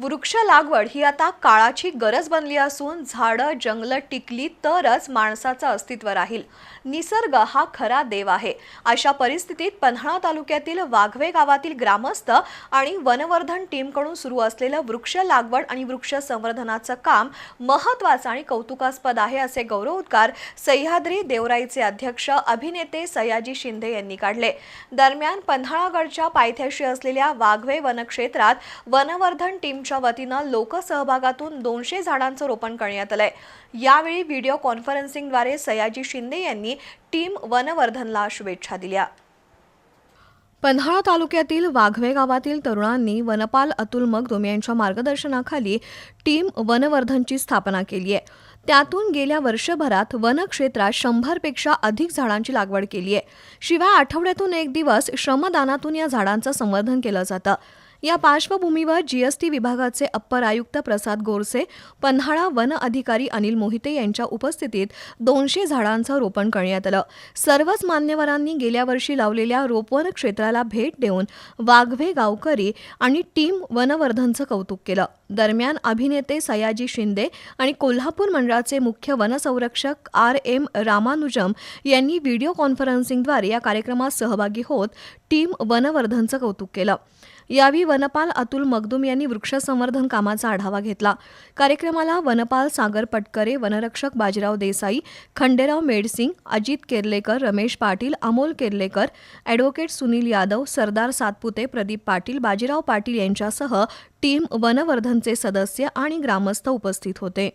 वृक्ष लागवड ही आता काळाची गरज बनली असून झाडं जंगलं टिकली तरच माणसाचं अस्तित्व राहील. निसर्ग हा खरा देव आहे. अशा परिस्थितीत पन्हाळा तालुक्यातील वाघवे गावातील ग्रामस्थ आणि वनवर्धन टीमकडून सुरू असलेलं वृक्ष लागवड आणि वृक्ष संवर्धनाचं काम महत्त्वाचं आणि कौतुकास्पद आहे असे गौरवोद्गार सह्याद्री देवराईचे अध्यक्ष अभिनेते सयाजी शिंदे यांनी काढले. दरम्यान पन्हाळागडच्या पायथ्याशी असलेल्या वाघवे वनक्षेत्रात वनवर्धन टीम टीमच्या वतीनं लोकसहभागातून दोनशे झाडांचं रोपण करण्यात आलंय. यावेळी व्हिडिओ कॉन्फरन्सिंगद्वारे सयाजी शिंदे यांनी टीम वनवर्धनला शुभेच्छा दिल्या. पन्हाळा तालुक्यातील वाघवे गावातील तरुणांनी वनपाल अतुल मगदुम यांच्या मार्गदर्शनाखाली टीम वनवर्धनची स्थापना केली आहे. त्यातून गेल्या वर्षभरात वनक्षेत्रात शंभरपेक्षा अधिक झाडांची लागवड केली आहे. शिवाय आठवड्यातून एक दिवस श्रमदानातून या झाडांचं संवर्धन केलं जातं. या पार्श्वभूमीवर जीएसटी विभागाचे अप्पर आयुक्त प्रसाद गोरसे पन्हाळा वन अधिकारी अनिल मोहिते यांच्या उपस्थितीत दोनशे झाडांचं रोपण करण्यात आलं. सर्वच मान्यवरांनी गेल्या वर्षी लावलेल्या रोपवन क्षेत्राला भेट देऊन वाघवे गावकरी आणि टीम वनवर्धनचं कौतुक केलं. दरम्यान अभिनेते सयाजी शिंदे आणि कोल्हापूर मंडळाचे मुख्य वनसंरक्षक आर एम रामानुजम यांनी व्हिडिओ कॉन्फरन्सिंगद्वारे या कार्यक्रमात सहभागी होत टीम वनवर्धनचं कौतुक केलं. यावेळी वनपाल अतुल मगदुम यांनी वृक्ष संवर्धन कामाचा आढावा घेतला. कार्यक्रमाला वनपाल सागर पटकरे वनरक्षक बाजीराव देसाई खंडेराव मेडसिंग अजित केरलेकर रमेश पाटील अमोल केर्लेकर ॲडव्होकेट सुनील यादव सरदार सातपुते प्रदीप पाटील बाजीराव पाटील यांच्यासह टीम वनवर्धनचे सदस्य आणि ग्रामस्थ उपस्थित होते.